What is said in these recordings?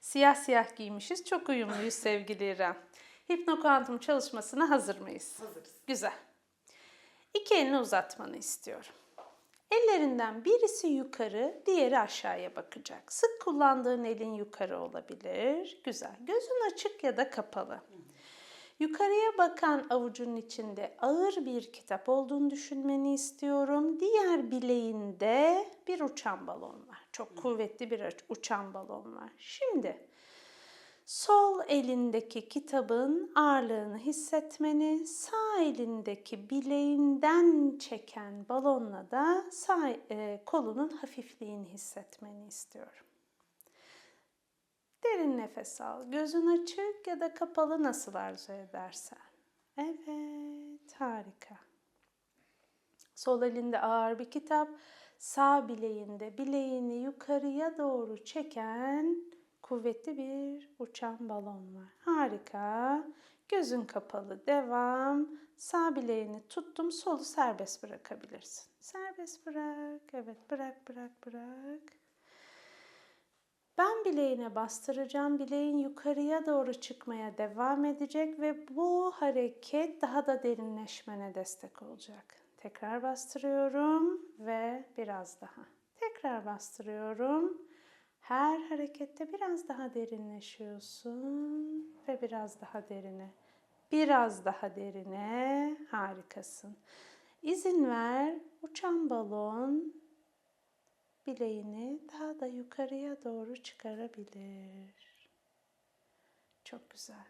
Siyah siyah giymişiz. Çok uyumluyuz sevgili İrem. Hipnokuantum çalışmasına hazır mıyız? Hazırız. Güzel. İki elini uzatmanı istiyorum. Ellerinden birisi yukarı, diğeri aşağıya bakacak. Sık kullandığın elin yukarı olabilir. Güzel. Gözün açık ya da kapalı. Yukarıya bakan avucun içinde ağır bir kitap olduğunu düşünmeni istiyorum. Diğer bileğinde bir uçan balon var. Çok kuvvetli bir uçan balon var. Şimdi sol elindeki kitabın ağırlığını hissetmeni, sağ elindeki bileğinden çeken balonla da sağ e, kolunun hafifliğini hissetmeni istiyorum. Derin nefes al. Gözün açık ya da kapalı nasıl arzu edersen. Evet, harika. Sol elinde ağır bir kitap, sağ bileğinde bileğini yukarıya doğru çeken kuvvetli bir uçan balon var. Harika. Gözün kapalı. Devam. Sağ bileğini tuttum. Solu serbest bırakabilirsin. Serbest bırak. Evet, bırak, bırak, bırak. Ben bileğine bastıracağım. Bileğin yukarıya doğru çıkmaya devam edecek ve bu hareket daha da derinleşmene destek olacak. Tekrar bastırıyorum ve biraz daha. Tekrar bastırıyorum. Her harekette biraz daha derinleşiyorsun ve biraz daha derine. Biraz daha derine. Harikasın. İzin ver. Uçan balon bileğini daha da yukarıya doğru çıkarabilir. Çok güzel.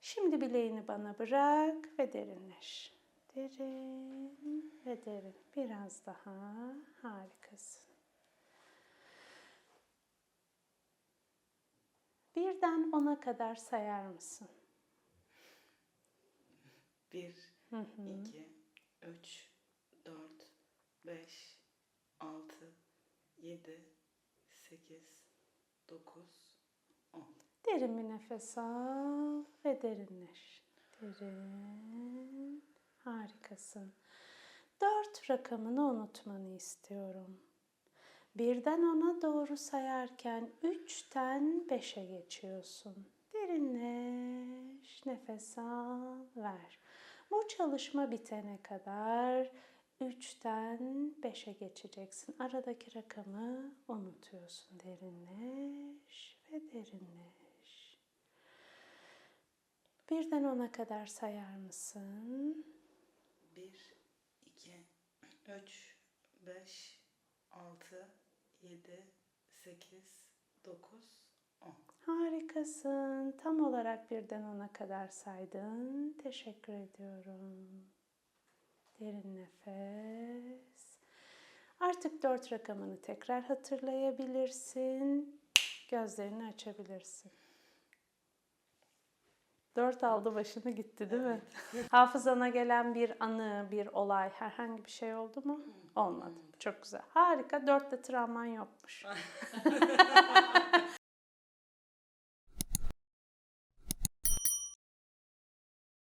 Şimdi bileğini bana bırak ve derinleş. Derin ve derin. Biraz daha. Harikasın. Birden ona kadar sayar mısın? Bir, iki, üç, dört, beş, altı, yedi, sekiz, dokuz, on. Derin bir nefes al ve derinleş. Derin. Harikasın. Dört rakamını unutmanı istiyorum. Birden ona doğru sayarken üçten beşe geçiyorsun. Derinleş, nefes al, ver. Bu çalışma bitene kadar üçten beşe geçeceksin. Aradaki rakamı unutuyorsun. Derinleş ve derinleş. Birden ona kadar sayar mısın? Bir, iki, üç, beş, altı, yedi, sekiz, dokuz, on. Harikasın. Tam olarak birden ona kadar saydın. Teşekkür ediyorum. Derin nefes. Artık dört rakamını tekrar hatırlayabilirsin. Gözlerini açabilirsin. Dört aldı başını gitti değil mi? Hafızana gelen bir anı, bir olay, herhangi bir şey oldu mu? Olmadı. Çok güzel. Harika. Dörtte travman yokmuş.